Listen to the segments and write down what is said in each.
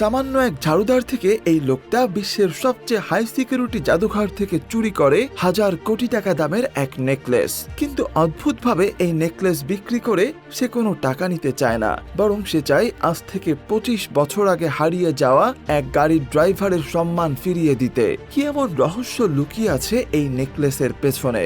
সামান্য এক ঝাড়ুদার থেকে এই লোকটা বিশ্বের সবচেয়ে হাই সিকিউরিটি জাদুঘর থেকে চুরি করে হাজার কোটি টাকা দামের এক নেকলেস কিন্তু অদ্ভুতভাবে এই নেকলেস বিক্রি করে সে কোনো টাকা নিতে চায় না, বরং সে চায় আজ থেকে পঁচিশ বছর আগে হারিয়ে যাওয়া এক গাড়ির ড্রাইভারের সম্মান ফিরিয়ে দিতে। কি এমন রহস্য লুকিয়ে আছে এই নেকলেসের পেছনে?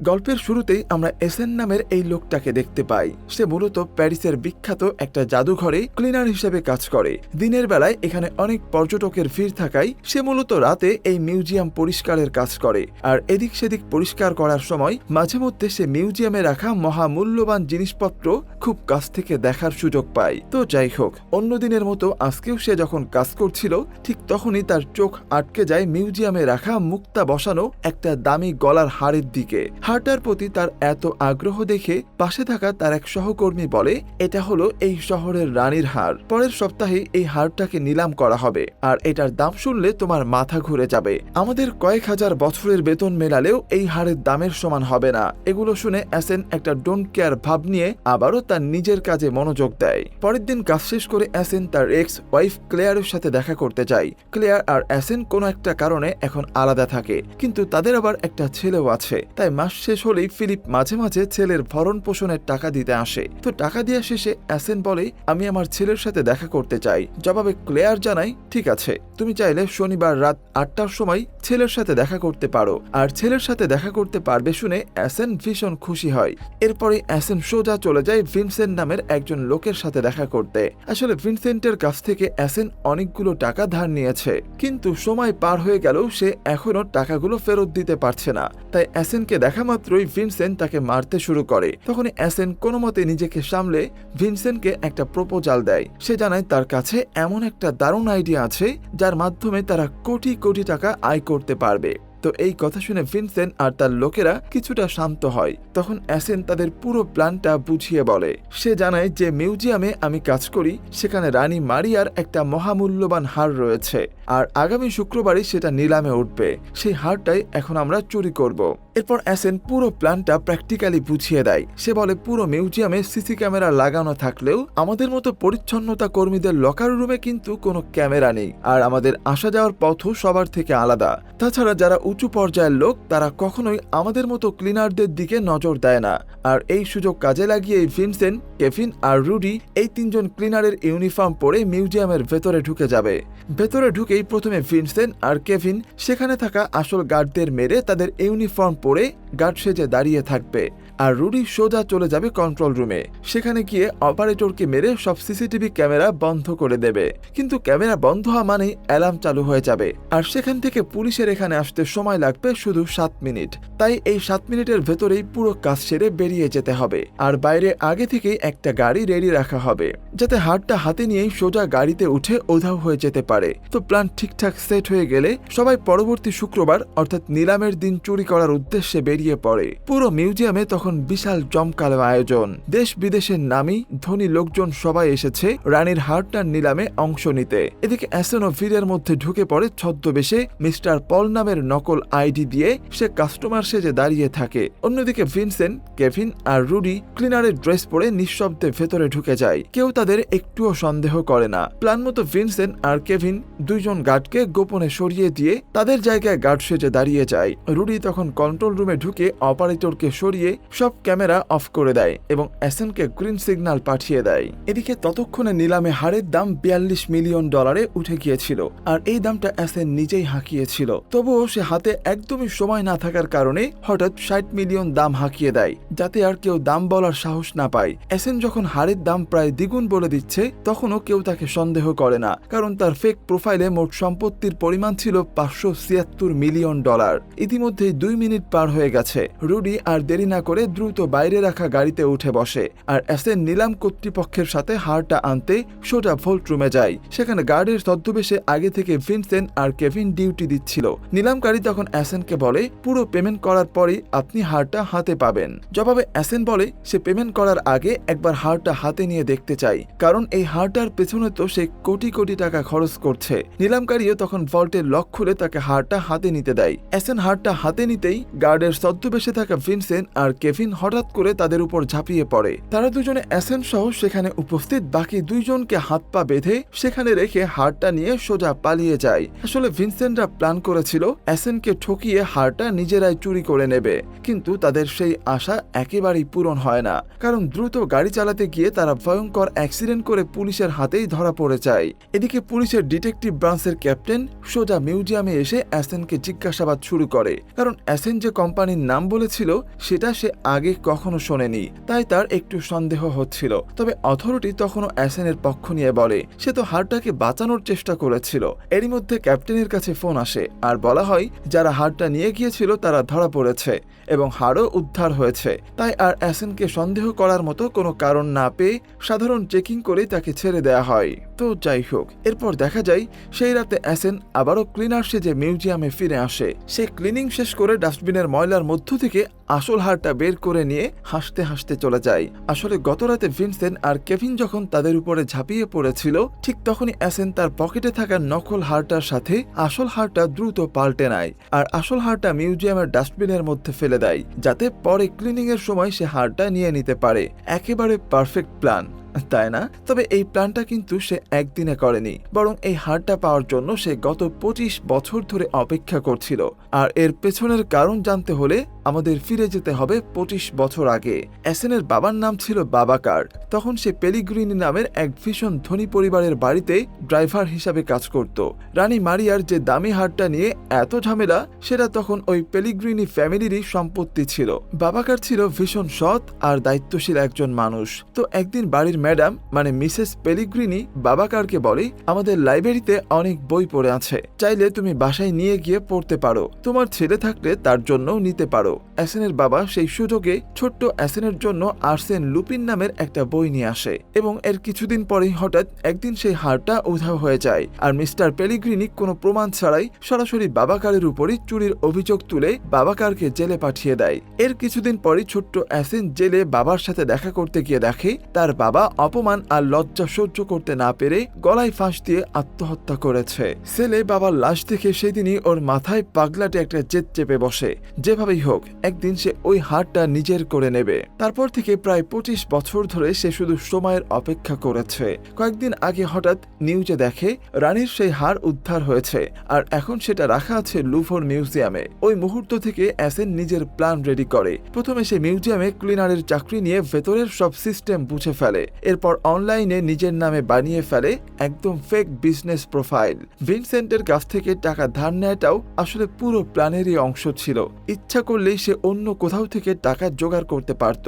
গল্পের শুরুতেই আমরা এসেন নামের এই লোকটাকে দেখতে পাই। সে মূলত প্যারিসের বিখ্যাত একটা জাদুঘরে ক্লিনার হিসেবে কাজ করে। দিনের বেলায় এখানে অনেক পর্যটকের ভিড় থাকায় সে মূলত রাতে এই মিউজিয়াম পরিষ্কারের কাজ করে। আর এদিক সেদিক পরিষ্কার করার সময় মাঝে মধ্যে সে মিউজিয়ামে রাখা মহামূল্যবান জিনিসপত্র খুব কাছ থেকে দেখার সুযোগ পায়। তো যাই হোক, অন্য দিনের মতো আজকেও সে যখন কাজ করছিল, ঠিক তখনই তার চোখ আটকে যায় মিউজিয়ামে রাখা মুক্তা বসানো একটা দামি গলার হাড়ের দিকে। হারটার প্রতি তার এত আগ্রহ দেখে পাশে থাকা তার এক সহকর্মী বলে, এটা হলো এই শহরের রানীর হার পরের সপ্তাহে এই হারটাকে নিলাম করা হবে। আর এটার দাম শুনলে তোমার মাথা ঘুরে যাবে। আমাদের কয়েক হাজার বছরের বেতন মেলালেও এই হারের দামের সমান হবে না। এগুলো শুনে অ্যাসেন একটা ডোন্ট কেয়ার ভাব নিয়ে আবারও তার নিজের কাজে মনোযোগ দেয়। পরের দিন কাজ শেষ করে অ্যাসেন তার এক্স ওয়াইফ ক্লেয়ারের সাথে দেখা করতে যায়। ক্লেয়ার আর অ্যাসেন কোনো একটা কারণে এখন আলাদা থাকে। কিন্তু তাদের আবার একটা ছেলেও আছে। তাই মাস শেষ হলেই ফিলিপ মাঝে মাঝে ছেলের ভরণ পোষণের টাকা দিতে আসে। তো টাকা দেওয়া শেষে অ্যাসেন বলে, আমি আমার ছেলের সাথে দেখা করতে চাই। জবাবে ক্লেয়ার জানাই ঠিক আছে, তুমি চাইলে শনিবার রাত আটটার সময় ছেলের সাথে দেখা করতে পারো। আর ছেলের সাথে দেখা করতে পারবে শুনে অ্যাসেন ভীষণ খুশি হয়। এরপরে অ্যাসেন সোজা চলে যায় ভিনসেন্ট নামের একজন লোকের সাথে দেখা করতে। আসলে ভিনসেন্টের কাছ থেকে অ্যাসেন অনেকগুলো টাকা ধার নিয়েছে। কিন্তু সময় পার হয়ে গেলেও সে এখনও টাকাগুলো ফেরত দিতে পারছে না। তাই অ্যাসেনকে দেখা মাত্রই ভিনসেন্ট তাকে মারতে শুরু করে। তখন অ্যাসেন কোনো মতে নিজেকে সামলে ভিনসেন্টকে একটা প্রপোজাল দেয়। সে জানায় তার কাছে এমন একটা দারুণ আইডিয়া আছে, যার মাধ্যমে তারা কোটি কোটি টাকা আয় করতে পারবে। তো এই কথা শুনে ভিনসেন্ট আর তার লোকেরা কিছুটা শান্ত হয়। তখন অ্যাসেন তাদের পুরো প্ল্যানটা বুঝিয়ে বলে। সে জানায় যে মিউজিয়ামে আমি কাজ করি, সেখানে রানী মারিয়ার একটা মহামূল্যবান হার রয়েছে। আর আগামী শুক্রবারই সেটা নিলামে উঠবে। সেই হারটাই এখন আমরা চুরি করব। এরপর অ্যাসেন পুরো প্ল্যানটা প্র্যাকটিক্যালি বুঝিয়ে দেয়। সে বলে, পুরো মিউজিয়ামে সিসি ক্যামেরা লাগানো থাকলেও আমাদের মতো পরিচ্ছন্নতা কর্মীদের লকার রুমে কিন্তু কোনো ক্যামেরা নেই। আর আমাদের আসা যাওয়ার পথও সবার থেকে আলাদা। তাছাড়া যারা উঁচু পর্যায়ের লোক তারা কখনোই আমাদের মতো ক্লিনারদের দিকে নজর দেয় না। আর এই সুযোগ কাজে লাগিয়ে ভিনসেন কেভিন আর রুডি এই তিনজন ক্লিনারের ইউনিফর্ম পরে মিউজিয়ামের ভেতরে ঢুকে যাবে। ভেতরে ঢুকেই প্রথমে ভিনসেন আর কেভিন, সেখানে থাকা আসল গার্ডদের মেরে তাদের ইউনিফর্ম পরে গার্ড সেজে দাঁড়িয়ে থাকবে। আর রুডি সোজা চলে যাবে কন্ট্রোল রুমে সেখানে গিয়ে অপারেটরকে মেরে সব সিসিটিভি ক্যামেরা বন্ধ করে দেবে। কিন্তু ক্যামেরা বন্ধ হওয়া মানেই অ্যালার্ম চালু হয়ে যাবে। আর সেখান থেকে পুলিশের এখানে আসতে সময় লাগবে শুধু সাত মিনিট। তাই এই সাত মিনিটের ভেতরেই পুরো কাজ সেরে বেরিয়ে যেতে হবে। আর বাইরে আগে থেকেই একটা গাড়ি রেডি রাখা হবে। যাতে হাটটা হাতে নিয়েই সোজা গাড়িতে উঠে ওধাও হয়ে যেতে পারে। তো প্ল্যান ঠিকঠাক সেট হয়ে গেলে সবাই পরবর্তী শুক্রবার, অর্থাৎ নিলামের দিন চুরি করার উদ্দেশ্যে বেরিয়ে পড়ে। পুরো মিউজিয়ামে তখন বিশাল জমকালো আয়োজন। দেশ বিদেশের নামি, ধনী লোকজন সবাই এসেছে রানীর হারটার নিলামে অংশ নিতে। এদিকে অ্যাসেনো ভিড়ের মধ্যে ঢুকে পড়ে ছদ্মবেশে মিস্টার পল নামের নকল আইডি দিয়ে সে কাস্টমার সেজে দাঁড়িয়ে থাকে। অন্যদিকে ভিনসেন্ট, কেভিন আর রুডি ক্লিনারের ড্রেস পরে নিঃশব্দে ভেতরে ঢুকে যায়। কেউ তাদের একটুও সন্দেহ করে না। প্ল্যান মতো ভিনসেন্ট আর কেভিন দুইজন গার্ডকে গোপনে সরিয়ে দিয়ে তাদের জায়গায় গার্ড সেজে দাঁড়িয়ে যায়। রুডি তখন কন্ট্রোল রুমে ঢুকে অপারেটরকে সরিয়ে সব ক্যামেরা অফ করে দেয় এবং অ্যাসেনকে গ্রিন সিগন্যাল পাঠিয়ে দেয়। এদিকে ততক্ষণে নিলামে হারের দাম বিয়াল্লিশ মিলিয়ন ডলারে উঠে গিয়েছিল আর এই দামটা অ্যাসেন নিজেই হাঁকিয়েছিল। তবুও সে হাতে একদমই সময় না থাকার কারণে হঠাৎ ষাট মিলিয়ন দাম হাঁকিয়ে দেয়, যাতে আর কেউ দাম বলার সাহস না পায়। অ্যাসেন যখন হারের দাম প্রায় দ্বিগুণ বলে দিচ্ছে, তখনও কেউ তাকে সন্দেহ করে না, কারণ তার ফেক প্রোফাইলে মোট সম্পত্তির পরিমাণ ছিল পাঁচশো ছিয়াত্তর মিলিয়ন ডলার। ইতিমধ্যেই দুই মিনিট পার হয়ে গেছে। রুডি আর দেরি না করে দ্রুত বাইরে রাখা গাড়িতে উঠে বসে আর অ্যাসেন নিলাম কর্তৃপক্ষের সাথে হারটা আনতে সোজা ভোল্ট রুমে যায়। সেখানে গার্ডের ছদ্মবেশে আগে থেকে ভিনসেন্ট আর কেভিন ডিউটি দিচ্ছিল। নিলামকারী তখন অ্যাসেনকে বলে, পুরো পেমেন্ট করার পরেই আপনি হারটা হাতে পাবেন। জবাবে অ্যাসেন বলে, সে পেমেন্ট করার আগে একবার হারটা হাতে নিয়ে দেখতে চাই। কারণ এই হারটার পেছনে তো সে কোটি কোটি টাকা খরচ করছে। নিলামকারীও তখন ভল্টের লক খুলে তাকে হারটা হাতে নিতে দেয়। অ্যাসেন হারটা হাতে নিতেই গার্ডের ছদ্মবেশে থাকা ভিনসেন্ট আর কেভিন কেভিন হঠাৎ করে তাদের উপর ঝাঁপিয়ে পড়ে। তারা দুজনে অ্যাসেন সহ সেখানে উপস্থিত, বাকি দুইজনকে হাত পা বেঁধে সেখানে রেখে হারটা নিয়ে সোজা পালিয়ে যায়। আসলে ভিনসেন্টরা প্ল্যান করেছিল অ্যাসেনকে ঠকিয়ে হারটা নিজেরাই চুরি করে নেবে, কিন্তু তাদের সেই আশা একেবারেই পূরণ হয় না, কারণ দ্রুত গাড়ি চালাতে গিয়ে তারা ভয়ঙ্কর অ্যাক্সিডেন্ট করে পুলিশের হাতেই ধরা পড়ে যায়। এদিকে পুলিশের ডিটেকটিভ ব্রাঞ্চের ক্যাপ্টেন সোজা মিউজিয়ামে এসে অ্যাসেনকে জিজ্ঞাসাবাদ শুরু করে, কারণ অ্যাসেন যে কোম্পানির নাম বলেছিল, সেটা সে আগে কখনো শোনেনি, তাই তার একটু সন্দেহ হচ্ছিল। তবে অথরিটি তখনও অ্যাসেনের পক্ষ নিয়ে বলে, সে তো হারটাকে বাঁচানোর চেষ্টা করেছিল। এরই মধ্যে ক্যাপ্টেনের কাছে ফোন আসে, আর বলা হয়, যারা হারটা নিয়ে গিয়েছিল তারা ধরা পড়েছে, এবং হারও উদ্ধার হয়েছে। তাই আর অ্যাসেনকে সন্দেহ করার মতো কোনো কারণ না পেয়ে সাধারণ চেকিং করেই তাকে ছেড়ে দেওয়া হয়। তো যাই হোক, এরপর দেখা যায়, সেই রাতে অ্যাসেন আবারও ক্লিনার সেজে মিউজিয়ামে ফিরে আসে। সে ক্লিনিং শেষ করে ডাস্টবিনের ময়লার মধ্য থেকে আসল হারটা বের করে নিয়ে হাসতে হাসতে চলে যায়। আসলে গত রাতে ভিনসেন্ট আর কেভিন যখন তাদের উপরে ঝাঁপিয়ে পড়েছিল, ঠিক তখনই অ্যাসেন তার পকেটে থাকা নকল হারটার সাথে আসল হারটা দ্রুত পাল্টে নেয় আর আসল হারটা মিউজিয়ামের ডাস্টবিনের মধ্যে ফেলে দেয়, যাতে পরে ক্লিনিং এর সময় সে হারটা নিয়ে নিতে পারে। একেবারে পারফেক্ট প্ল্যান। তাই না? তবে এই প্ল্যানটা কিন্তু সে একদিনে করেনি, বরং এই হারটা পাওয়ার জন্য সে গত পঁচিশ বছর ধরে অপেক্ষা করছিল। আর এর পেছনের কারণ জানতে হলে আমাদের ফিরে যেতে হবে পঁচিশ বছর আগে। অ্যাসেনের বাবার নাম ছিল বাবাকার। তখন সে পেলিগ্রিনি নামের এক ভীষণ ধনী পরিবারের বাড়িতে ড্রাইভার হিসাবে কাজ করত। রানী মারিয়ার যে দামি হারটা নিয়ে এত ঝামেলা, সেটা তখন ওই পেলিগ্রিনি ফ্যামিলিরই সম্পত্তি ছিল। বাবাকার ছিল ভীষণ সৎ আর দায়িত্বশীল একজন মানুষ। তো একদিন বাড়ির ম্যাডাম মানে মিসেস পেলিগ্রিনি বাবাকারকে বলে, আমাদের লাইব্রেরিতে অনেক বই পড়ে আছে। চাইলে তুমি বাসায় নিয়ে গিয়ে পড়তে পারো। তোমার ছেলে থাকলে তার জন্যও নিতে পারো। অ্যাসেনের বাবা সেই সুযোগে ছোট্ট অ্যাসেনের জন্য আর্সেন লুপিন নামের একটা বই নিয়ে আসে এবং এর কিছুদিন পরেই হঠাৎ একদিন সেই হারটা উধাও হয়ে যায়। আর মিস্টার পেলিগ্রিনি কোনো প্রমাণ ছাড়াই সরাসরি বাবাকারের উপরই চুরির অভিযোগ তুলে বাবাকারকে জেলে পাঠিয়ে দেয়। এর কিছুদিন পরই ছোট্ট অ্যাসেন জেলে বাবার সাথে দেখা করতে গিয়ে দেখে, তার বাবা অপমান আর লজ্জা সহ্য করতে না পেরে গলায় ফাঁস দিয়ে আত্মহত্যা করেছে। ছেলে বাবার লাশ দেখে সেদিনই ওর মাথায় পাগলাটে একটা জেদ চেপে বসে। যেভাবেই হোক, একদিন সে ওই হারটা নিজের করে নেবে। তারপর থেকে প্রায় পঁচিশ বছর ধরে সে শুধু সময়ের অপেক্ষা করেছে। কয়েকদিন আগে হঠাৎ নিউজে দেখে, রানীর সেই হার উদ্ধার হয়েছে আর এখন সেটা রাখা আছে লুভর মিউজিয়ামে। ওই মুহূর্ত থেকে অ্যাসেন নিজের প্ল্যান রেডি করে। প্রথমে সে মিউজিয়ামে ক্লিনারের চাকরি নিয়ে ভেতরের সব সিস্টেম বুঝে ফেলে। এরপর অনলাইনে নিজের নামে বানিয়ে ফেলে একদম ফেক বিজনেস প্রোফাইল ভিনসেন্টের কাছ থেকে টাকা ধার নেওয়াটাও আসলে পুরো প্ল্যানেরই অংশ ছিল। ইচ্ছা করলেই সে অন্য কোথাও থেকে টাকা জোগাড় করতে পারত,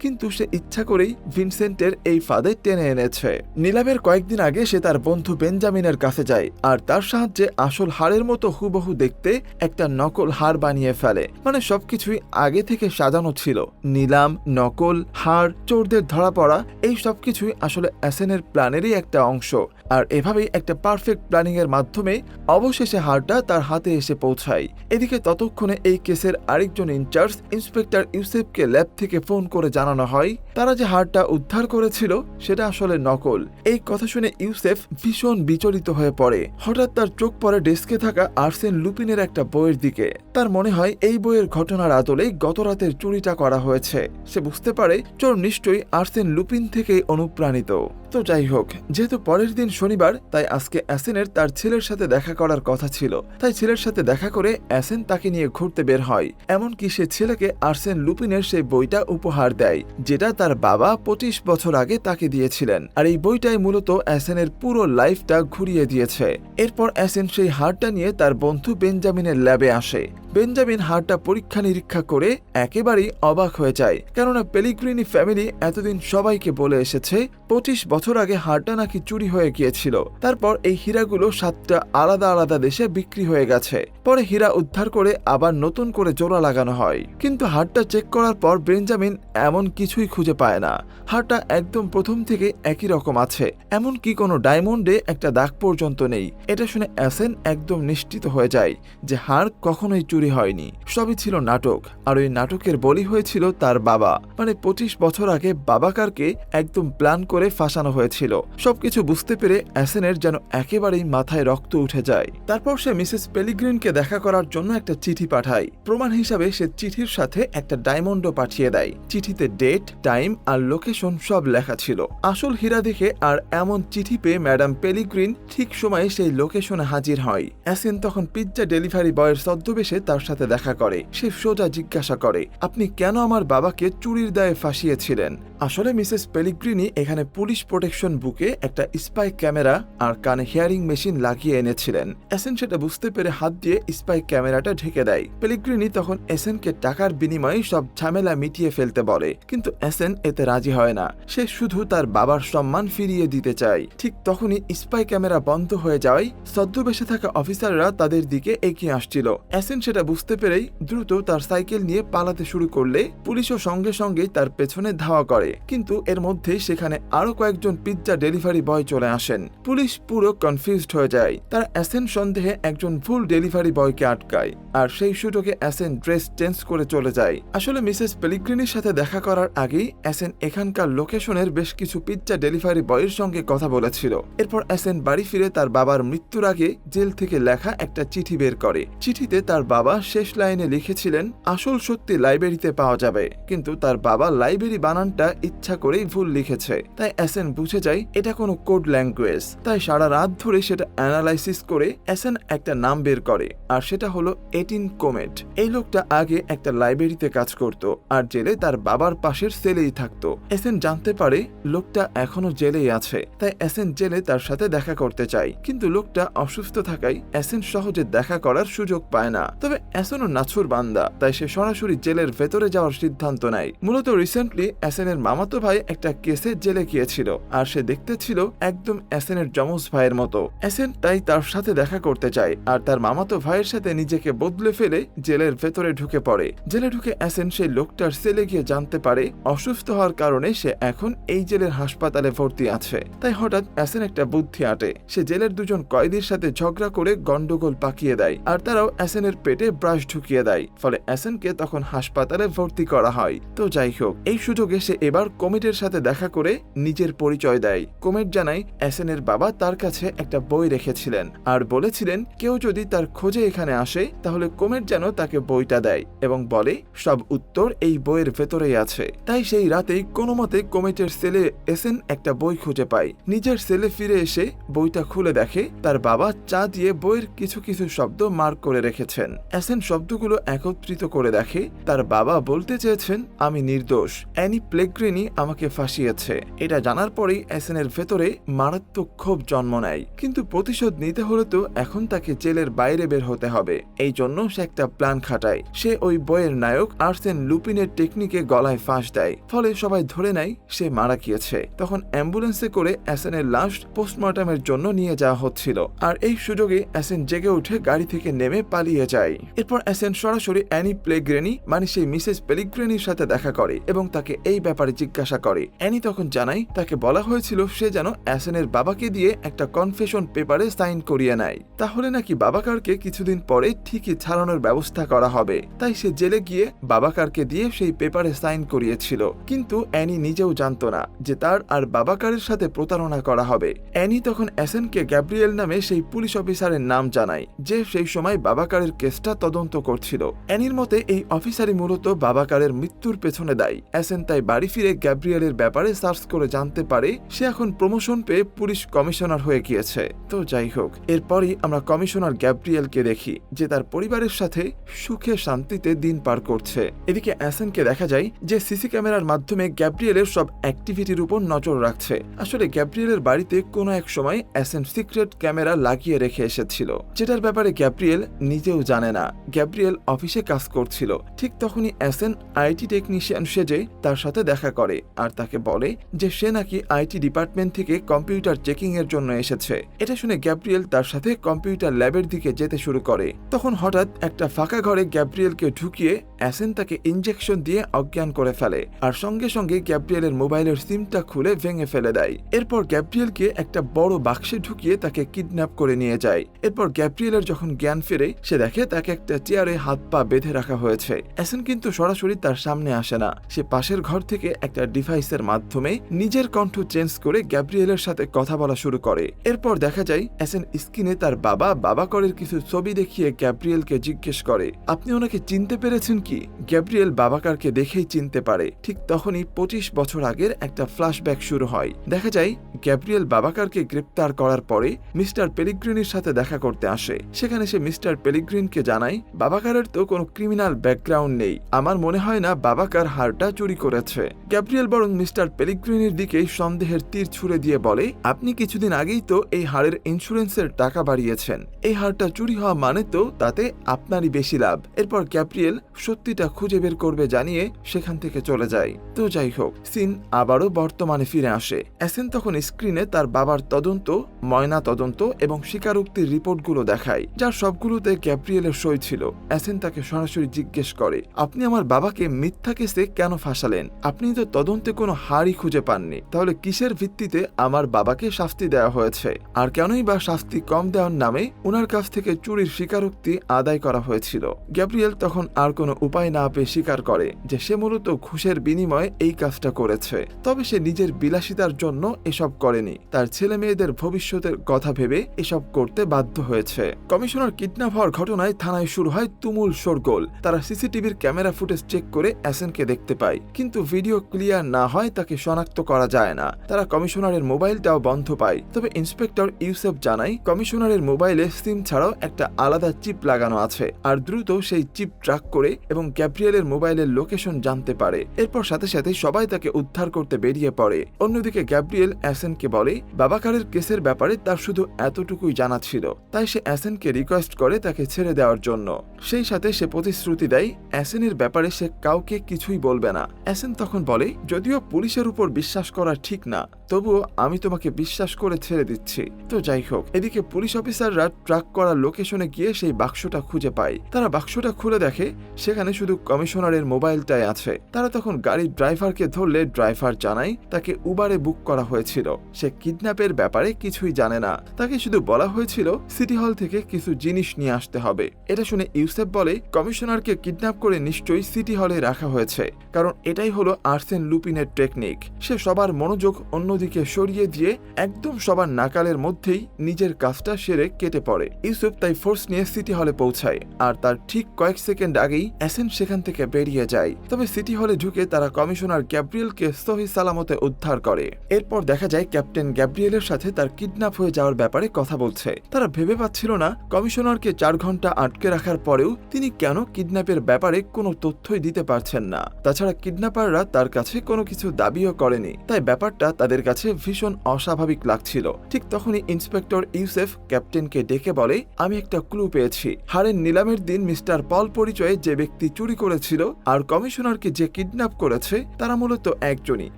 কিন্তু সে ইচ্ছা করেই ভিনসেন্টের এই ফাঁদে টেনে এনেছে। নিলামের কয়েকদিন আগে সে তার বন্ধু বেঞ্জামিনের কাছে যায় আর তার সাহায্যে আসল হাড়ের মতো হুবহু দেখতে একটা নকল হার বানিয়ে ফেলে। মানে সবকিছুই আগে থেকে সাজানো ছিল। নিলাম, নকল, হার, চোরদের ধরা পড়া এই সবকিছুই আসলে অ্যাসেনের প্ল্যানেরই একটা অংশ। আর এভাবেই একটা পারফেক্ট প্ল্যানিং এর মাধ্যমে অবশেষে হারটা তার হাতে এসে পৌঁছায়। এদিকে ততক্ষণে এই কেসের আরেকজন ইনচার্জ, ইন্সপেক্টর ইউসেফকে ল্যাব থেকে ফোন করে জানানো হয়, তারা যে হারটা উদ্ধার করেছিল সেটা আসলে নকল। এই কথা শুনে ইউসেফ ভীষণ বিচলিত হয়ে পড়ে। হঠাৎ তার চোখ পড়ে ডেস্কে থাকা আর্সেন লুপিনের একটা বইয়ের দিকে। তার মনে হয় এই বইয়ের ঘটনার আদলেই গত রাতের চুরিটা করা হয়েছে। সে বুঝতে পারে, চোর নিশ্চয়ই আর্সেন লুপিন থেকেই অনুপ্রাণিত। তো যাই হোক, যেহেতু পরের দিন শনিবার, তাই আজকে অ্যাসেনের তার ছেলের সাথে দেখা করার কথা ছিল। তাই ছেলের সাথে দেখা করে অ্যাসেন তাকে নিয়ে ঘুরতে বের হয়। এমনকি সে ছেলেকে আর্সেন লুপিনের সেই বইটা উপহার দেয়, যেটা তার বাবা পঁচিশ বছর আগে তাকে দিয়েছিলেন। আর এই বইটাই মূলত অ্যাসেনের পুরো লাইফটা ঘুরিয়ে দিয়েছে। এরপর অ্যাসেন সেই হারটা নিয়ে তার বন্ধু বেঞ্জামিনের ল্যাবে আসে। বেঞ্জামিন হারটা পরীক্ষা নিরীক্ষা করে একেবারেই অবাক হয়ে যায়। কেননা পেলিগ্রিনি ফ্যামিলি এতদিন সবাইকে বলে এসেছে, পঁচিশ বছর আগে হারটা নাকি চুরি হয়ে গিয়েছিল। তারপর এই হীরাগুলো সাতটা আলাদা আলাদা দেশে বিক্রি হয়ে গেছে। পরে হীরা উদ্ধার করে আবার নতুন করে জোড়া লাগানো হয়। কিন্তু হারটা চেক করার পর বেঞ্জামিন এমন কিছুই খুঁজে পায় না। হারটা একদম প্রথম থেকে একই রকম আছে। এমন কি কোনো ডায়মন্ডে একটা দাগ পর্যন্ত নেই। এটা শুনে অ্যাসেন একদম নিশ্চিত হয়ে যায় যে হার কখনোই চুরি চুরি হয়নি। সবই ছিল নাটক, আর ওই নাটকের বলি হয়েছিল তার বাবা। মানে পঁচিশ বছর আগে বাবাকারকে একদম প্ল্যান করে ফাঁসানো হয়েছিল। সবকিছু বুঝতে পেরে অ্যাসেনের যেন একেবারেই মাথায় রক্ত উঠে যায়। তারপর সে মিসেস পেলিগ্রিনকে দেখা করার জন্য একটা চিঠি পাঠায়। প্রমাণ হিসাবে সে চিঠির সাথে একটা ডায়মন্ডও পাঠিয়ে দেয়। চিঠিতে ডেট, টাইম আর লোকেশন সব লেখা ছিল। আসল হীরা দেখে আর এমন চিঠি পেয়ে ম্যাডাম পেলিগ্রিন ঠিক সময়ে সেই লোকেশনে হাজির হয়। অ্যাসেন তখন পিৎজা ডেলিভারি বয়ের ছদ্মবেশে তার সাথে দেখা করে। সে সোজা জিজ্ঞাসা করে আপনি কেন আমার বাবাকে চুরির দায়ে ফাঁসিয়েছিলেন? আসলে মিসেস পেলিগ্রিনি এখানে পুলিশ প্রোটেকশন বুকে একটা স্পাই ক্যামেরা আর কানে হিয়ারিং মেশিন লাগিয়ে এনেছিলেন। এসেন সেটা বুঝতে পেরে হাত দিয়ে স্পাই ক্যামেরাটা ঢেকে দেয়। পেলিগ্রিনি তখন এসেনকে টাকার বিনিময়ে সব ঝামেলা মিটিয়ে ফেলতে বলে, কিন্তু এসেন এতে রাজি হয় না। সে শুধু তার বাবার সম্মান ফিরিয়ে দিতে চায়। ঠিক তখনই স্পাই ক্যামেরা বন্ধ হয়ে যাওয়ায় ছদ্মবেশে থাকা অফিসাররা তাদের দিকে এগিয়ে আসছিল। এসেন সেটা বুঝতে পেরেই দ্রুত তার সাইকেল নিয়ে পালাতে শুরু করলে পুলিশও সঙ্গে সঙ্গেই তার পেছনে ধাওয়া করে। কিন্তু এর মধ্যেই সেখানে আরও কয়েকজন পিৎজা ডেলিভারি বয় চলে আসেন। পুলিশ পুরো কনফিউজড হয়ে যায়। তারা অ্যাসেন সন্দেহে একজন ফুল ডেলিভারি বয়কে আটকায় আর সেই সুযোগে অ্যাসেন ড্রেস চেঞ্জ করে চলে যায়। আসলে মিসেস পেলিগ্রিনির সাথে দেখা করার আগেই অ্যাসেন এখানকার লোকেশনের বেশ কিছু পিৎজা ডেলিভারি বয়ের সঙ্গে কথা বলেছিল। এরপর অ্যাসেন বাড়ি ফিরে তার বাবার মৃত্যুর আগে জেল থেকে লেখা একটা চিঠি বের করে। চিঠিতে তার বাবা শেষ লাইনে লিখেছিলেন, আসল সত্যি লাইব্রেরিতে পাওয়া যাবে। কিন্তু তার বাবা লাইব্রেরি বানানটা ইচ্ছা করেই ভুল লিখেছে। তাই অ্যাসেন বুঝে যায়, এটা কোনো কোড ল্যাঙ্গুয়েজ। তাই সারা রাত ধরে সেটা অ্যানালাইসিস করে অ্যাসেন একটা নাম বের করে। আর সেটা হলো এটিন কোমেট। এই লোকটা আগে একটা লাইব্রেরিতে কাজ করত, আর জেলে তার বাবার পাশের সেলেই থাকতো। এসেন জানতে পারে, লোকটা এখনও জেলেই আছে। তাই এসেন জেলে তার সাথে দেখা করতে চায়। কিন্তু লোকটা অসুস্থ থাকায় এসেন সহজে দেখা করার সুযোগ পায় না। তবে এসনও নাছুর বান্দা, তাই সে সরাসরি জেলের ভেতরে যাওয়ার সিদ্ধান্ত নেয়। মূলত রিসেন্টলি এসেনের মামাতো ভাই একটা কেসে জেলে গিয়েছিল আর সে দেখতে ছিল একদম এসেনের যমজ ভাইয়ের মতো। এসেন তাই তার সাথে দেখা করতে চায় আর তার মামাতো ভাইয়ের সাথে নিজেকে বদলে ফেলে জেলের ভেতরে ঢুকে পড়ে। জেলে ঢুকে এসেন সেই লোকটার সেলে গিয়ে জানতে পারে অসুস্থ হওয়ার কারণে সে এখন এই জেলের হাসপাতালে ভর্তি আছে। তাই হঠাৎ অ্যাসেন একটা বুদ্ধি আটে। সে জেলের দুজন কয়েদির সাথে ঝগড়া করে গন্ডগোল পাকিয়ে দেয় আর তারাও অ্যাসেনের পেটে ব্রাশ ঢুকিয়ে দেয়। ফলে অ্যাসেনকে তখন হাসপাতালে ভর্তি করা হয়। তো যাই হোক, এই সুযোগে সে এবার কমিটের সাথে দেখা করে নিজের পরিচয় দেয়। কোমেট জানায় অ্যাসেনের বাবা তার কাছে একটা বই রেখেছিলেন আর বলেছিলেন, কেউ যদি তার খোঁজে এখানে আসে, তাহলে কোমেট যেন তাকে বইটা দেয় এবং বলে, সব উত্তর এই বইয়ের ভেতরেই আছে। তাই সেই রাতেই কোনো মতে কোমেটের সেলে এসেন একটা বই খুঁজে পায়। নিজের সেলে ফিরে এসে বইটা খুলে দেখে, তার বাবা চা দিয়ে বইয়ের কিছু কিছু শব্দ মার্ক করে রেখেছেন। এসেন শব্দগুলো একত্রিত করে দেখে, তার বাবা বলতে চেয়েছেন, আমি নির্দোষ, অ্যানি প্লেগ্রিনি আমাকে ফাঁসিয়েছে। এটা জানার পরেই এসেনের ভেতরে মারাত্মক ক্ষোভ জন্ম নেয়। কিন্তু প্রতিশোধ নিতে হলে তো এখন তাকে জেলের বাইরে বের হতে হবে। এই জন্য সে একটা প্ল্যান খাটায়। সে ওই বইয়ের নায়ক আর্সেন লুপিনের টেকনিকে গলায় ফাঁস দেয়। ফলে সবাই ধরে নেয় সে মারা গিয়েছে। তখন অ্যাম্বুলেন্সে করে অ্যাসেনের লাশ পোস্টমর্টমের জন্য নিয়ে যাওয়া হচ্ছিল। আর এই সুযোগে অ্যাসেন জেগে উঠে গাড়ি থেকে নেমে পালিয়ে যায়। এরপর অ্যাসেন সরাসরি অ্যানি প্লেগ্রেনি মানে সেই মিসেস পেলিগ্রেনির সাথে দেখা করে এবং তাকে এই ব্যাপারে জিজ্ঞাসা করে। অ্যানি তখন জানায়, তাকে বলা হয়েছিল সে যেন অ্যাসেনের বাবাকে দিয়ে একটা কনফেশন পেপারে সাইন করিয়ে নেয়। তাহলে নাকি বাবাকারকে কিছুদিন পরে ঠিকই ছাড়ানোর ব্যবস্থা করা হবে। তাই সে জেলে গিয়ে বাবাকারকে দিয়ে সেই পেপারে সাইন করিয়েছিল। কিন্তু অ্যানি নিজেও জানতো না যে তার আর বাবাকারের সাথে প্রতারণা করা হবে। অ্যানি তখন অ্যাসেনকে গ্যাব্রিয়েল নামে সেই পুলিশ অফিসারের নাম জানায়, যে সেই সময় বাবাকারের কেসটা তদন্ত করছিল। অ্যানির মতে এই অফিসারই মূলত বাবাকারের মৃত্যুর পেছনে দায়ী। অ্যাসেন তাই বাড়ি ফিরে গ্যাব্রিয়েলের ব্যাপারে সার্চ করে জানতে পারে, সে এখন প্রমোশন পেয়ে পুলিশ কমিশনার হয়ে গিয়েছে। তো যাই হোক, এরপরই আমরা কমিশনার গ্যাব্রিয়েলকে দেখি, যে তার পরিবারের সাথে সুখে শান্তিতে দিন পার করছে। এদিকে অ্যাসেনকে দেখা যায় যে সিসি ক্যামেরার মাধ্যমে গ্যাব্রিয়েলের সব অ্যাক্টিভিটির উপর নজর রাখছে। আসলে গ্যাব্রিয়েলের বাড়িতে কোনো এক সময় অ্যাসেন সিক্রেট ক্যামেরা লাগিয়ে রেখে এসেছিল, যেটার ব্যাপারে গ্যাব্রিয়েল নিজেও জানে না। গ্যাব্রিয়েল অফিসে কাজ করছিল, ঠিক তখনই অ্যাসেন আইটি টেকনিশিয়ান সেজে তার সাথে দেখা করে, আর তাকে বলে যে সে নাকি আইটি ডিপার্টমেন্ট থেকে কম্পিউটার চেকিং এর জন্য এসেছে। এটা শুনে গ্যাব্রিয়েল তার সাথে কম্পিউটার ল্যাবের দিকে যেতে শুরু করে। তখন হঠাৎ একটা ফাঁকা ঘরে গ্যাব্রিয়েলকে ঢুকিয়ে অ্যাসেন তাকে ইঞ্জেকশন দিয়ে অজ্ঞান করে ফেলে, আর সঙ্গে সঙ্গে গ্যাব্রিয়েলের মোবাইলের সিমটা খুলে ভেঙে ফেলে দেয়। এরপর গ্যাব্রিয়েলকে একটা বড় বাক্সে ঢুকিয়ে তাকে কিডন্যাপ করে নিয়ে যায়। এরপর গ্যাব্রিয়েলের যখন জ্ঞান ফেরে, সে দেখে তাকে একটা চেয়ারে হাত পা বেঁধে রাখা হয়েছে। অ্যাসেন কিন্তু সরাসরি তার সামনে আসে না। সে পাশের ঘর থেকে একটা ডিভাইসের মাধ্যমে নিজের কণ্ঠ চেঞ্জ করে গ্যাব্রিয়েলের সাথে কথা বলা শুরু করে। এরপর দেখা যায়, অ্যাসেন স্ক্রিনে তার বাবা বাবাকরের কিছু ছবি দেখিয়ে গ্যাব্রিয়েলকে জিজ্ঞেস করে, আপনি ওনাকে চিনতে পেরেছেন কি? গ্যাব্রিয়েল বাবাকারকে দেখেই চিনতে পারে। ঠিক তখনই পঁচিশ বছর আগের একটা ফ্ল্যাশব্যাক শুরু হয়। দেখা যায়, গ্যাব্রিয়েল বাবাকারকে গ্রেপ্তার করার পরে মিস্টার পেলিগ্রিনের সাথে দেখা করতে আসে। সেখানে সে মিস্টার পেলিগ্রিনকে জানায়, বাবাকারের তো কোনো ক্রিমিনাল ব্যাকগ্রাউন্ড নেই। আমার মনে হয় না বাবাকার হারটা চুরি করেছে। গ্যাব্রিয়েল বরং মিস্টার পেলিগ্রিনের দিকেই সন্দেহের তীর ছুড়ে দিয়ে বলে, আপনি কিছুদিন আগেই তো এই হারের ইন্স্যুরেন্সের টাকা বাড়িয়েছেন। এই হারটা চুরি হওয়া মানে তো তাতে আপনারই বেশি লাভ। এরপর গ্যাব্রিয়েল সত্যিটা খুঁজে বের করবে জানিয়ে সেখান থেকে চলে যায়। তো যাই হোক, সিন আবারও বর্তমানে ফিরে আসে। অ্যাসেন তখন স্ক্রিনে তার বাবার তদন্ত, ময়না তদন্ত এবং স্বীকারোক্তির রিপোর্টগুলো দেখায় যার সবগুলোতে গ্যাব্রিয়েলের সই ছিল। অ্যাসেন তাকে সরাসরি জিজ্ঞেস করে, আপনি আমার বাবাকে মিথ্যা কেসে কেন ফাঁসালেন? আপনি তো তদন্তে কোনো হারই খুঁজে পাননি, তাহলে কিসের ভিত্তিতে আমার বাবাকে শাস্তি দেওয়া হয়েছে? আর কেনই বা শাস্তি কম দেওয়ার নামে ওনার কাছ থেকে চুরির স্বীকারোক্তি আদায় করা হয়েছিল? গ্যাব্রিয়েল তখন আর কোনো উপায় না পেয়ে স্বীকার করে যে সে মূলত ঘুষের বিনিময়ে এই কাজটা করেছে। তবে সে নিজের বিলাসিতার জন্য এসব করেনি। তার ছেলে মেয়েদের ভবিষ্যতের কথা ভেবে এসব করতে বাধ্য হয়েছে। কমিশনার কিডন্যাপ হওয়ার ঘটনায় থানায় শুরু হয় তুমুল শোরগোল। তারা সিসিটিভির ক্যামেরা ফুটেজ চেক করে অ্যাসেনকে দেখতে পায়। কিন্তু ভিডিও ক্লিয়ার না হয় তাকে শনাক্ত করা যায় না। তারা কমিশনারের মোবাইলটাও বন্ধ পায়। তবে ইন্সপেক্টর ইউসেফ জানায়, কমিশনারের মোবাইলে সিম ছাড়াও একটা আলাদা চিপ লাগানো আছে। আর দ্রুত সেই চিপ ট্র্যাক করে এবং গ্যাব্রিয়েলের মোবাইলের লোকেশন জানতে পারে। এরপর সাথে সাথে সবাই তাকে উদ্ধার করতে বেরিয়ে পড়ে। অন্যদিকে গ্যাব্রিয়েল অ্যাসেনকে বলে, বাবাকারের কেসের ব্যাপারে তার শুধু এতটুকুই জানা ছিল। তাই সে অ্যাসেনকে রিকোয়েস্ট করে তাকে ছেড়ে দেওয়ার জন্য। সেই সাথে সে প্রতিশ্রুতি দেয়, অ্যাসেনের ব্যাপারে সে কাউকে কিছুই বলবে না। অ্যাসেন তখন বলে যদিও পুলিশের উপর বিশ্বাস করা ঠিক না তবুও আমি তোমাকে বিশ্বাস করে ছেড়ে দিচ্ছি। তো যাই হোক এদিকে পুলিশ অফিসাররা ট্রাক করা লোকেশনে গিয়ে সেই বাক্সটা খুঁজে পায়। তারা বাক্সটা খুলে দেখে, সেখানে শুধু কমিশনারের মোবাইলটাই আছে। তারা তখন গাড়ির ড্রাইভারকে ধরলে ড্রাইভার জানায়, তাকে উবারে বুক করা হয়েছিল। সে কিডন্যাপের ব্যাপারে কিছুই জানে না। তাকে শুধু বলা হয়েছিল, সিটি হল থেকে কিছু জিনিস নিয়ে আসতে হবে। এটা শুনে ইউসেফ বলে, কমিশনারকে কিডন্যাপ করে নিশ্চয়ই সিটি হলে রাখা হয়েছে। কারণ এটাই হলো আর্সেন লুপিনের টেকনিক। সে সবার মনোযোগ অন্যদিকে সরিয়ে দিয়ে একদম সবার নাকালের মধ্যেই নিজের কাজটা সেরে কেটে পড়ে। ইউসুফ তাই ফোর্স নিয়ে সিটি হলে পৌঁছায় আর তার ঠিক কয়েক সেকেন্ড আগেই অ্যাসেন সেখান থেকে বেরিয়ে যায়। তবে সিটি হলে ঢুকে তারা কমিশনার গ্যাব্রিয়েলকে সহি সালামতে উদ্ধার করে। এরপর দেখা যায় ক্যাপ্টেন গ্যাব্রিয়েলের সাথে তার কিডন্যাপ হয়ে যাওয়ার ব্যাপারে কথা বলছে। তারা ভেবে পাচ্ছিল না কমিশনারকে চার ঘণ্টা আটকে রাখার পরেও তিনি কেন কিডন্যাপের ব্যাপারে কোনো তথ্যই দিতে পারছেন না। তাছাড়া কিডন্যাপাররা তার কাছে কোনো কিছু দাবিও করেনি, তাই ব্যাপারটা তাদের কাছে ভীষণ অস্বাভাবিক লাগছিল। ঠিক তখনই ইন্সপেক্টর ইউসেফ ক্যাপ্টেনকে ডেকে বলে, আমি একটা ক্লু পেয়েছি। হারের নিলামের দিন মিস্টার পল পরিচয়ে যে ব্যক্তি চুরি করেছিল আর কমিশনারকে যে কিডন্যাপ করেছে, তারা মূলত একজনই।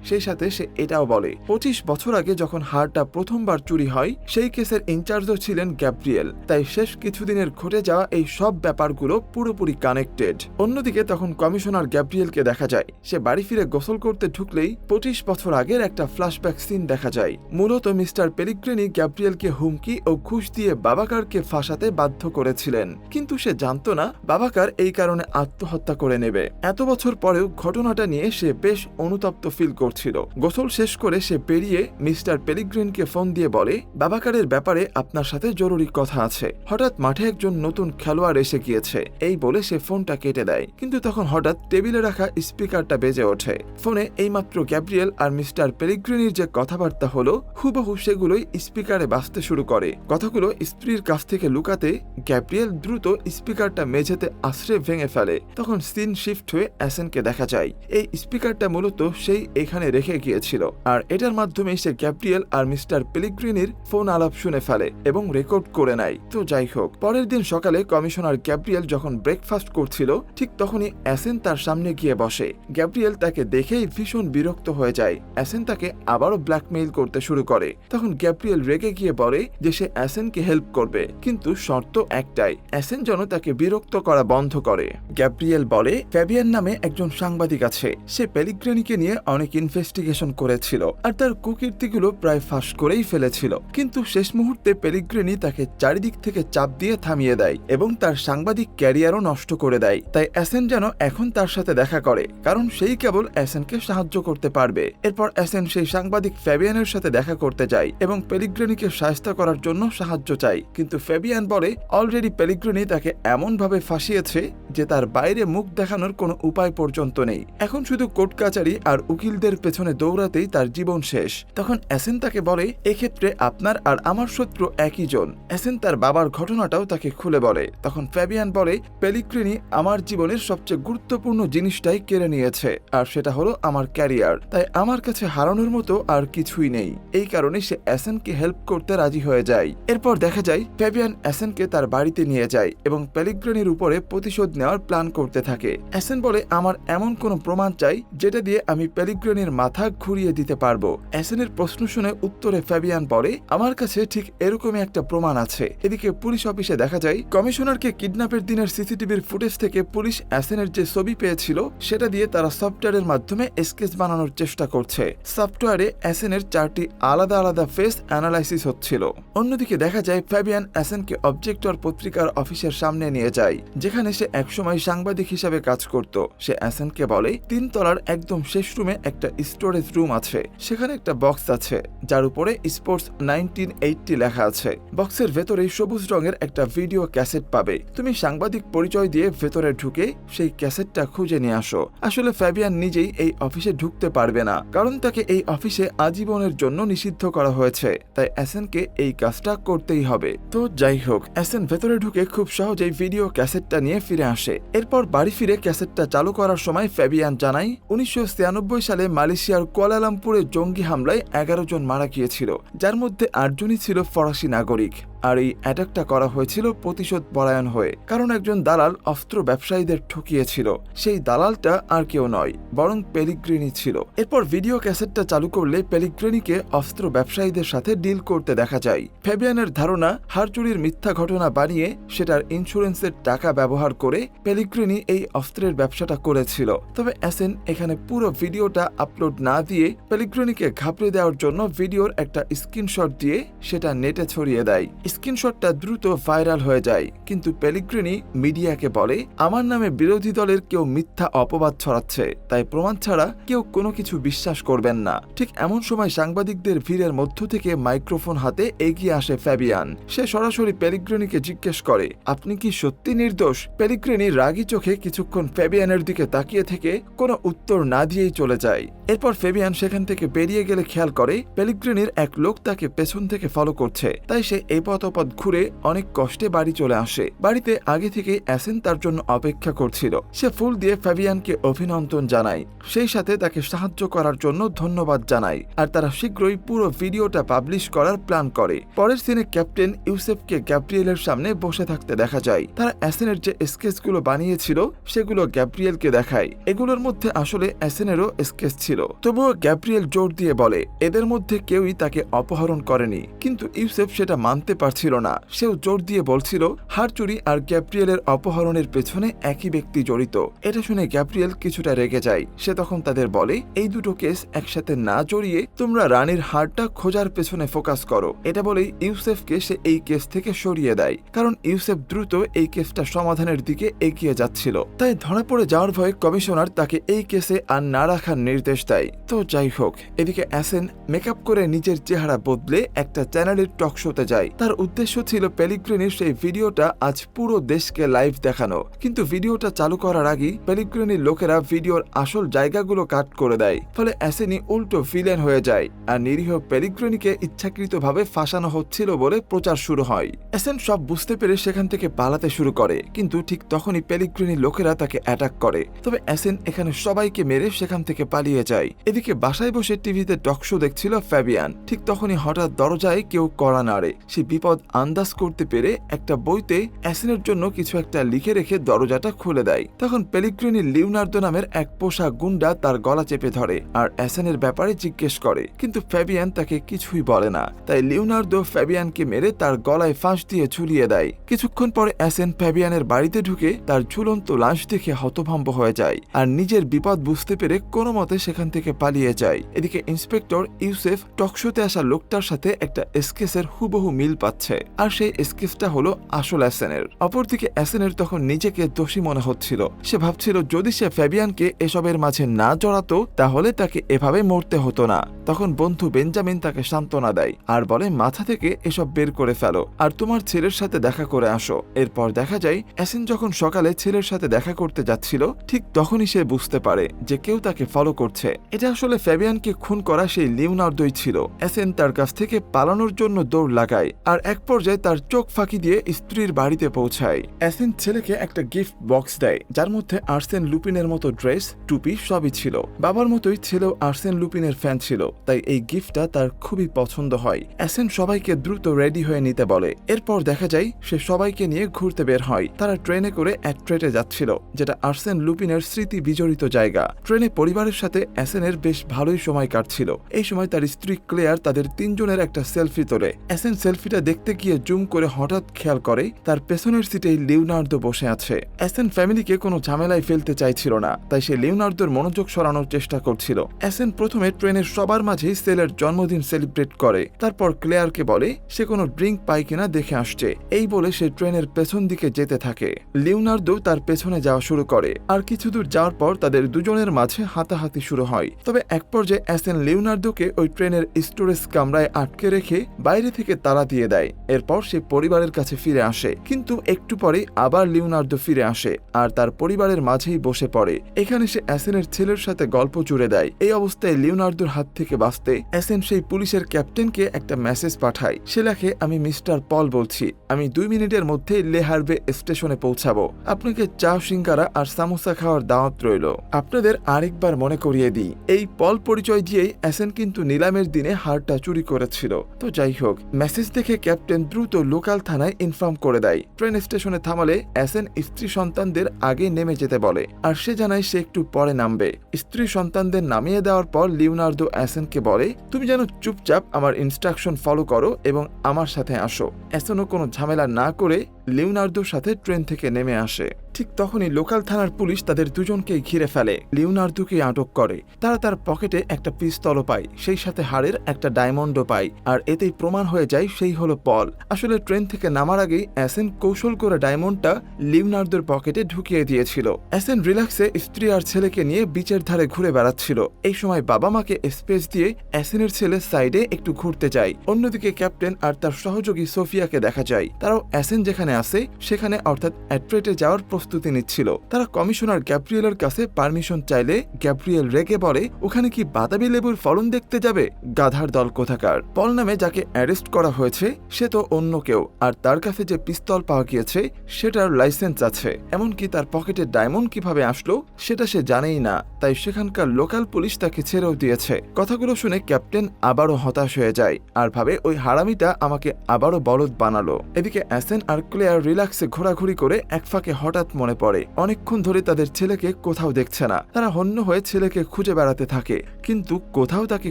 সেই সাথে সে এটাও বলে, পঁচিশ বছর আগে যখন হারটা প্রথমবার চুরি হয়, সেই কেসের ইনচার্জও ছিলেন গ্যাব্রিয়েল। তাই শেষ কিছুদিনের ঘটে যাওয়া এই সব ব্যাপারগুলো পুরোপুরি কানেক্টেড। অন্যদিকে তখন কমিশনার গ্যাব্রিয়েলকে দেখা যায়, সে বাড়ি ফিরে গোসল করতে ঢুকলেই পঁচিশ বছর আগের একটা ফ্ল্যাশব্যাক সিন দেখা যায়। মূলত মিস্টার পেলিগ্রেনি গ্যাব্রিয়েলকে হুমকি ও ঘুষ দিয়ে বাবাকারকে ফাঁসাতে বাধ্য করেছিলেন। কিন্তু সে জানতো না বাবাকার এই কারণে আত্মহত্যা করে নেবে। এত বছর পরেও ঘটনাটা নিয়ে সে বেশ অনুতপ্ত ফিল করছিল। গোসল শেষ করে সে পেরিয়ে মিস্টার পেলিগ্রিনকে ফোন দিয়ে বলে, বাবাকারের ব্যাপারে আপনার সাথে জরুরি কথা আছে। হঠাৎ মাঠে একজন নতুন খেলোয়াড় এসে গিয়েছে। এই বলে সে ফোনটা কেটে দেয়। কিন্তু তখন হঠাৎ টেবিলে রাখা স্পিকারটা বেজে ওঠে। ফোনে এইমাত্র গ্যাব্রিয়েল আর মিস্টার পেলিগ্রিনির যে কথাবার্তা হলো, হুবহু সেগুলোই স্পিকারে বাজতে শুরু করে। কথাগুলো স্ত্রীর কাছ থেকে লুকাতে গ্যাব্রিয়েল দ্রুত স্পিকারটা মেঝেতে আশ্রে ভেঙে ফেলে। তখন সিন শিফট হয়ে অ্যাসেনকে দেখা যায়। এই স্পিকারটা মূলত সেই এখানে রেখে গিয়েছিল। আর এটার মাধ্যমে সে গ্যাব্রিয়েল আর মিস্টার পেলিগ্রিনির ফোন আলাপ শুনে ফেলে এবং রেকর্ড করে নেয়। তো যাই হোক, পরের দিন সকালে কমিশনার গ্যাব্রিয়েল যখন ব্রেকফাস্ট করছিল, ঠিক তখনই অ্যাসেন তার সামনে গিয়ে বসে। গ্যাব্রিয়েল তাকে দেখেই ভীষণ বিরক্ত হয়ে যায়। অ্যাসেন তাকে আবারও ব্ল্যাকমেইল করতে শুরু করে। তখন গ্যাব্রিয়েল রেগে গিয়ে বলে যে সে অ্যাসেনকে হেল্প করবে, কিন্তু শর্ত একটাই, অ্যাসেন যেন তাকে বিরক্ত করা বন্ধ করে। গ্যাব্রিয়েল বলে, ফ্যাবিয়ান নামে একজন সাংবাদিক আছে। সে পেলিগ্রেনিকে নিয়ে অনেক ইনভেস্টিগেশন করেছিল, আর তার কুকীর্তিগুলো প্রায় ফাঁস করেই ফেলেছিল। কিন্তু শেষ মুহূর্তে পেলিগ্রেনি তাকে চারিদিক থেকে চাপ দিয়ে থামিয়ে দেয় এবং তার সাংবাদিক ক্যারিয়ারও নষ্ট করে দেয়। তাই অ্যাসেন যেন এখন তার সাথে দেখা করে, কারণ সেই কেবল অ্যাসেনকে সাহায্য করতে পারবে। এরপর অ্যাসেন সেই সাংবাদিক ফ্যাবিয়ানের সাথে দেখা করতে যায় এবং পেলিগ্রেনিকে সাহায্য করার জন্য সাহায্য চায় কিন্তু ফ্যাবিয়ান বলে, অলরেডি পেলিগ্রেনি তাকে এমনভাবে ফাঁসিয়েছে যে তার বাইরে মুখ দেখানোর কোনো উপায় পর্যন্ত নেই। এখন শুধু কোর্ট কাচারি আর উকিলদের পেছনে দৌড়াতেই তার জীবন শেষ। তখন অ্যাসেন তাকে বলে, এক্ষেত্রে আপনার আর আমার শত্রু একই জন। অ্যাসেন তার বাবার ঘটনাটাও তাকে খুলে বলে। তখন ফ্যাবিয়ান বলে, পেলিগ্রিনি আমার জীবনের সবচেয়ে গুরুত্বপূর্ণ জিনিসটাই কেড়ে নিয়েছে, আর সেটা হলো আমার ক্যারিয়ার। তাই আমার কাছে হারানোর মতো আর কিছুই নেই। এই কারণে সে অ্যাসেনকে হেল্প করতে রাজি হয়ে যায়। এরপর দেখা যায়, ফ্যাবিয়ান অ্যাসেনকে তার বাড়িতে নিয়ে যায় এবং পেলিগ্রেনির উপরে প্রতিশোধ নেওয়ার প্ল্যান করতে থাকে। অ্যাসেন বলে, আমার এমন কোনো প্রমাণ চাই যেটা দিয়ে আমি পেলিগ্রেনির মাথা ঘুরিয়ে দিতে পারব। অ্যাসেনের প্রশ্ন শুনে উত্তরে ফ্যাবিয়ান বলে, আমার কাছে ঠিক এরকমই একটা প্রমাণ আছে। এদিকে পুলিশ অফিসে দেখা যায়, কমিশনারকে কিডন্যাপের দিনের সিসিটিভির ফুটেজ থেকে পুলিশ অ্যাসেনের যে ছবি পেয়েছিল, সেটা দিয়ে তারা সফটওয়্যারের মাধ্যমে স্কেচ বানানোর চেষ্টা করছে। সফটওয়্যারে অ্যাসেনের চারটি আলাদা আলাদা ফেস অ্যানালাইসিস হচ্ছিল। অন্যদিকে দেখা যায়, ফ্যাবিয়ান অ্যাসেনকে অবজেক্টর পত্রিকার অফিসের সামনে নিয়ে যায়, যেখানে সে একসময় সাংবাদিক হিসাবে কাজ করত। সে অ্যাসেনকে বলে, তিন তলার একদম শেষ রুমে একটা স্টোরেজ রুম আছে। সেখানে একটা বক্স আছে, যার উপরে স্পোর্টস নাইনটিন এইটটি লেখা আছে। বক্সের ভেতরে সবুজ রঙের একটা ভিডিও ক্যাসেট পাবে। তুমি সাংবাদিক পরিচয় দিয়ে ভেতরে ঢুকে সেই ক্যাসেটটা খুঁজে নিয়ে আসো। আসলে ফ্যাবিয়ান নিজেই এই অফিসে ঢুকতে পারবে না, কারণ তাকে এই অফিসে আজীবনের জন্য নিষিদ্ধ করা হয়েছে, তাই অ্যাসেনকে এই কাজটা করতেই হবে। তো যাই হোক অ্যাসেন ভেতরে ঢুকে খুব সহজেই ভিডিও ক্যাসেটটা নিয়ে ফিরে আসে। এরপর বাড়ি ফিরে ক্যাসেটটা চালু করার সময় ফ্যাবিয়ান জানাই উনিশশো ছিয়ানব্বই সালে মালয়েশিয়ার কোয়ালালামপুরে জঙ্গি হামলায় এগারো জন মারা গিয়েছিল, যার মধ্যে আটজনই ছিল ফরাসি নাগরিক। আর এই অ্যাটাকটা করা হয়েছিল প্রতিশোধ পরায়ণ হয়ে, কারণ একজন দালাল অস্ত্র ব্যবসায়ীদের ঠকিয়েছিল। সেই দালালটা আর কেউ নয়, বরং পেলিগ্রিনি ছিল। এরপর ভিডিও ক্যাসেটটা চালু করলে পেলিগ্রিনিকে অস্ত্র ব্যবসায়ীদের সাথে ডিল করতে দেখা যায়। ফেবিয়ানের ধারণা হার চুরির মিথ্যা ঘটনা বানিয়ে সেটার ইন্স্যুরেন্সের টাকা ব্যবহার করে পেলিগ্রিনি এই অস্ত্রের ব্যবসাটা করেছিল। তবে অ্যাসেন এখানে পুরো ভিডিওটা আপলোড না দিয়ে পেলিগ্রিনিকে ঘাবড়ে দেওয়ার জন্য ভিডিওর একটা স্ক্রিনশট দিয়ে সেটা নেটে ছড়িয়ে দেয়। স্ক্রিনশটটা দ্রুত ভাইরাল হয়ে যায়। কিন্তু পেলিগ্রিনি মিডিয়াকে বলে, আমার নামে বিরোধী দলের কেউ মিথ্যা অপবাদ ছড়াচ্ছে, তাই প্রমাণ ছাড়া কেউ কোনো কিছু বিশ্বাস করবেন না। ঠিক এমন সময় সাংবাদিকদের ভিড়ের মধ্য থেকে মাইক্রোফোন হাতে এগিয়ে আসে ফ্যাবিয়ান সে সরাসরি পেলিগ্রিনিকে জিজ্ঞেস করে, আপনি কি সত্যি নির্দোষ? পেলিগ্রিনি রাগী চোখে কিছুক্ষণ ফ্যাবিয়ানের দিকে তাকিয়ে থেকে কোনো উত্তর না দিয়েই চলে যায়। এরপর ফেবিয়ান সেখান থেকে বেরিয়ে গেলে খেয়াল করে পেলিগ্রিনির এক লোক তাকে পেছন থেকে ফলো করছে। তাই সে এই পথ পথ ঘুরে অনেক কষ্টে বাড়ি চলে আসে। বাড়িতে আগে থেকে অ্যাসেন তার জন্য অপেক্ষা করছিল। সে ফুল দিয়ে ফ্যাবিয়ানকে অভিনন্দন জানায়। সেই সাথে তাকে সাহায্য করার জন্য ধন্যবাদ জানায়। আর তারা শীঘ্রই পুরো ভিডিওটা পাবলিশ করার প্ল্যান করে। পরের সিনে ক্যাপ্টেন ইউসেফকে গ্যাব্রিয়েলের সামনে বসে থাকতে দেখা যায়। তারা অ্যাসেনের যে স্কেচগুলো বানিয়েছিল, সেগুলো গ্যাব্রিয়েলকে দেখায়। এগুলোর মধ্যে আসলে অ্যাসেনেরও স্কেচ ছিল। তবুও গ্যাব্রিয়েল জোর দিয়ে বলে, এদের মধ্যে কেউই তাকে অপহরণ করেনি। কিন্তু ইউসেফ সেটা মানতে পারছিল না। সেও জোর দিয়ে বলছিল, হারচুরি আর গ্যাব্রিয়েলের অপহরণের পেছনে একই ব্যক্তি জড়িত। এটা শুনে গ্যাব্রিয়েল কিছুটা রেগে যায়। সে তখন তাদের বলে, এই দুটো কেস একসাথে না জড়িয়ে তোমরা রানীর হারটা খোঁজার পেছনে ফোকাস করো। এটা বলেই ইউসেফকে সে এই কেস থেকে সরিয়ে দেয়। কারণ ইউসেফ দ্রুত এই কেসটা সমাধানের দিকে এগিয়ে যাচ্ছিল। তাই ধরা পড়ে যাওয়ার ভয়ে কমিশনার তাকে এই কেসে আর না রাখার নির্দেশ দেয়। তো যাই হোক, এদিকে অ্যাসেন মেকআপ করে নিজের চেহারা বদলে একটা চ্যানেলের টক শোতে যায়। তার উদ্দেশ্য ছিল পেলিগ্রিনির সেই ভিডিওটা আজ পুরো দেশকে লাইভ দেখানো। কিন্তু ভিডিওটা চালু করার আগেই পেলিগ্রিনির লোকেরা ভিডিওর আসল জায়গাগুলো কাট করে দেয়। ফলে অ্যাসেনি উল্টো ভিলেন হয়ে যায় আর নিরীহ পেলিগ্রিনিকে ইচ্ছাকৃতভাবে ফাঁসানো হচ্ছিল বলে প্রচার শুরু হয়। অ্যাসেন সব বুঝতে পেরে সেখান থেকে পালাতে শুরু করে, কিন্তু ঠিক তখনই পেলিগ্রিনির লোকেরা তাকে অ্যাটাক করে। তবে অ্যাসেন এখানে সবাইকে মেরে সেখান থেকে পালিয়ে যায়। এদিকে বাসায় বসে টিভিতে টকশো দেখছিল ফ্যাবিয়ান ঠিক তখনই হঠাৎ দরজায় কেউ কড়া নাড়ে। সে বিপদ আন্দাজ করতে পেরে একটা বইতে অ্যাসেনের জন্য কিছু একটা লিখে রেখে দরজাটা খুলে দেয়। তখন পেলিগ্রিনি লিওনার্দো নামের এক পোষা গুন্ডা তার গলা চেপে ধরে আর অ্যাসেনের ব্যাপারে জিজ্ঞেস করে। কিন্তু ফ্যাবিয়ান তাকে কিছুই বলে না। তাই লিওনার্দো ফ্যাবিয়ানকে মেরে তার গলায় ফাঁস দিয়ে ঝুলিয়ে দেয়। কিছুক্ষণ পরে অ্যাসেন ফ্যাবিয়ানের বাড়িতে ঢুকে তার ঝুলন্ত লাশ দেখে হতভম্ব হয়ে যায় আর নিজের বিপদ বুঝতে পেরে কোনো মতে সেখান থেকে পালিয়ে যায়। এদিকে ইন্সপেক্টর ইউসেফ টকশোতে আসা লোকটার সাথে একটা এসকেসের হুবহু মিল পাচ্ছে। আর সেই এসকেসটা হলো আসল অ্যাসেনের। অপরদিকে অ্যাসেনের তখন নিজেকে দোষী মনে হচ্ছিল। সে ভাবছিল, যদি সে ফ্যাবিয়ানকে এসবের মাঝে না জড়াতো, তাহলে তাকে এভাবে মরতে হতো না। তখন বন্ধু বেঞ্জামিন তাকে সান্ত্বনা দেয়, আর বলে, মাথা থেকে এসব বের করে ফেলো, আর তোমার ছেলের সাথে দেখা করে আসো। এরপর দেখা যায়, অ্যাসেন যখন সকালে ছেলের সাথে দেখা করতে যাচ্ছিল, ঠিক তখনই সে বুঝতে পারে যে কেউ তাকে ফলো করছে। এটা আসলে ফ্যাবিয়ানকে খুন করা সেই লিওনার্দোই ছিল। অ্যাসেন তার কাছ থেকে পালানোর জন্য দৌড় লাগায়, আর এক পর্যায়ে তার চোখ ফাঁকি দিয়ে স্ত্রীর বাড়িতে পৌঁছায়। অ্যাসেন ছেলেকে একটা গিফট বক্স দেয়, যার মধ্যে আর্সেন লুপিনের মতো ড্রেস, টুপি সবই ছিল। বাবার মতোই ছেলেও আর্সেন লুপিনের ফ্যান ছিল, তাই এই গিফটটা তার খুবই পছন্দ হয়। অ্যাসেন সবাইকে দ্রুত রেডি হয়ে নিতে বলে। এরপর দেখা যায়, সে সবাইকে নিয়ে ঘুরতে বের হয়। তারা ট্রেনে করে এক ট্রেটে যাচ্ছিল, যেটা আর্সেন লুপিনের স্মৃতি বিজড়িত জায়গা। ট্রেনে পরিবারের সাথে অ্যাসেনের বেশ ভালোই সময় কাটছিল। এই সময় তার স্ত্রী ক্লেয়ার তাদের তিনজনের একটা সেলফি তোলে। অ্যাসেন সেলফিটা দেখতে গিয়ে জুম করে হঠাৎ খেয়াল করে, তার পেছনের সিটেই লিওনার্দো বসে আছে। অ্যাসেন ফ্যামিলিকে কোনো ঝামেলায় ফেলতে চাইছিল না, তাই সে লিওনার্দোর মনোযোগ সরানোর চেষ্টা করছিল। অ্যাসেন প্রথমে ট্রেনের সবার মাঝেই সেলের জন্মদিন সেলিব্রেট করে, তারপর ক্লেয়ারকে বলে, সে কোনো ড্রিঙ্ক পায় কিনা দেখে আসছে। এই বলে সে ট্রেনের পেছন দিকে যেতে থাকে। লিওনার্দো তার পেছনে যাওয়া শুরু করে, আর কিছু দূর যাওয়ার পর তাদের দুজনের মাঝে হাতাহাতি শুরু হয়। তবে এক পর্যায়ে অ্যাসেন লিওনার্দোকে ওই ট্রেনের স্টোরেজ কামরায় আটকে রেখে বাইরে থেকে তালা দিয়ে দেয়। এরপর সে পরিবারের কাছে ফিরে আসে। কিন্তু একটু পরেই আবার লিওনার্দো ফিরে আসে আর তার পরিবারের মাঝেই বসে পড়ে। এখানে সে অ্যাসেনের ছেলের সাথে গল্প জুড়ে দেয়। এই অবস্থায় লিওনার্দোর হাত থেকে বাঁচতে অ্যাসেন সেই পুলিশের ক্যাপ্টেনকে একটা মেসেজ পাঠায়। সে লেখে, আমি মিস্টার পল বলছি। আমি দুই মিনিটের মধ্যেই লেহারবে স্টেশনে পৌঁছাবো। আপনাকে চা, সিঙ্গারা আর সামোসা খাওয়ার দাওয়াত রইল। আপনাদের আরেকবার মনে করিয়ে দিই। এই পল পরিচয় দিয়েই অ্যাসেন কিন্তু নিলামের দিনে হারটা চুরি করেছিল। তো যাই হোক, মেসেজ দেখে ক্যাপ্টেন দ্রুত লোকাল থানায় ইনফর্ম করে দেয়। ট্রেন স্টেশনে থামালে অ্যাসেন স্ত্রী সন্তানদের আগে নেমে যেতে বলে, আর সে জানায় সে একটু পরে নামবে। স্ত্রী সন্তানদের নামিয়ে দেওয়ার পর লিওনার্দো অ্যাসেনকে বলে, তুমি যেন চুপচাপ আমার ইনস্ট্রাকশন ফলো করো এবং আমার সাথে আসো। অ্যাসেনও কোনো ঝামেলা না করে লিওনার্দোর সাথে ট্রেন থেকে নেমে আসে। ঠিক তখনই লোকাল থানার পুলিশ তাদের দুজনকেই ঘিরে ফেলে। লিওনার্দোকে আটক করে। তারা তার পকেটে একটা পিস্তলও পায়, সেই সাথে হাড়ের একটা ডায়মন্ডও পায়, আর এতেই প্রমাণ হয়ে যায় সেই হলো পল। আসলে ট্রেন থেকে নামার আগেই অ্যাসেন কৌশল করে ডায়মন্ডটা লিওনার্দোর পকেটে ঢুকিয়ে দিয়েছিল। অ্যাসেন রিল্যাক্সে স্ত্রী আর ছেলেকে নিয়ে বিচের ধারে ঘুরে বেড়াচ্ছিল। এই সময় বাবা মাকে স্পেস দিয়ে অ্যাসেনের ছেলে সাইডে একটু ঘুরতে যায়। অন্যদিকে ক্যাপ্টেন আর তার সহযোগী সোফিয়াকে দেখা যায়। তারাও অ্যাসেন যেখানে আছে, সেখানে অর্থাৎ অ্যাট্রেটে যাওয়ার প্রস্তুতি নিচ্ছিল। তারা কমিশনার গ্যাব্রিয়েলের কাছে পারমিশন চাইলে গ্যাব্রিয়েল রেগে বলে, ওখানে কি বাতাবি লেবুর ফলন দেখতে যাবে? গাধার দল কোথাকার? পল নামে যাকে অ্যারেস্ট করা হয়েছে, সে তো অন্য কেউ, আর তার কাছে যে পিস্তল পাওয়া গিয়েছে, সেটার লাইসেন্স আছে। এমনকি তার পকেটে ডায়মন্ড কীভাবে আসলো, সেটা সে জানেই না, তাই সেখানকার লোকাল পুলিশ তাকে ছেড়েও দিয়েছে। কথাগুলো শুনে ক্যাপ্টেন আবারও হতাশ হয়ে যায়, আর ভাবে, ওই হারামিটা আমাকে আবারও বলদ বানালো। এদিকে অ্যাসেন আর ক্লেয়ার রিল্যাক্সে ঘোরাঘুরি করে এক ফাঁকে হঠাৎ মনে পড়ে। অনেকক্ষণ ধরে তাদের ছেলেকে কোথাও দেখছে না। তারা হন্য হয়ে ছেলেকে খুঁজে বেড়াতে থাকে। কিন্তু কোথাও তাকে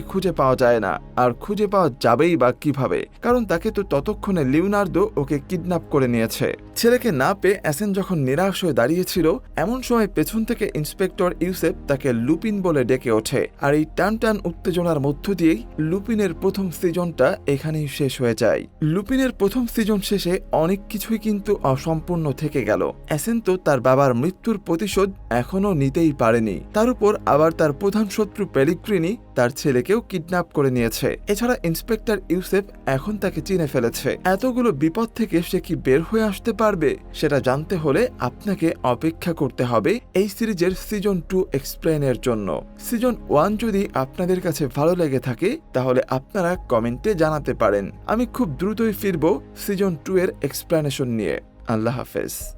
খুঁজে পাওয়া যায় না। আর খুঁজে পাওয়া যাবেই বা কীভাবে? কারণ তাকে তো ততক্ষণে লিওনার্দো ওকে কিডন্যাপ করে নিয়েছে। ছেলেকে না পেয়ে অ্যাসেন যখন নিরাশ হয়ে দাঁড়িয়েছিল, এমন সময় পেছন থেকে ইন্সপেক্টর ইউসেফ তাকে লুপিন বলে ডেকে ওঠে। আর এই টান টান উত্তেজনার মধ্য দিয়েই লুপিনের প্রথম সিজনটা এখানেই শেষ হয়ে যায়। লুপিনের প্রথম সিজন শেষে অনেক কিছুই কিন্তু অসম্পূর্ণ থেকে গেল। অ্যাসেন তো তার বাবার মৃত্যুর প্রতিশোধ এখনও নিতেই পারেনি। তার উপর আবার তার প্রধান শত্রু পেলিগ্রিনি তার ছেলেকেও কিডন্যাপ করে নিয়েছে। এছাড়া ইন্সপেক্টর ইউসেফ এখন তাকে চিনে ফেলেছে। এতগুলো বিপদ থেকে সে কি বের হয়ে আসতে পারবে, সেটা জানতে হলে আপনাকে অপেক্ষা করতে হবে এই সিরিজের সিজন টু এক্সপ্লেনের জন্য। সিজন ওয়ান যদি আপনাদের কাছে ভালো লেগে থাকে, তাহলে আপনারা কমেন্টে জানাতে পারেন। আমি খুব দ্রুতই ফিরব সিজন টু এর এক্সপ্লেনেশন নিয়ে আল্লাহ হাফেজ।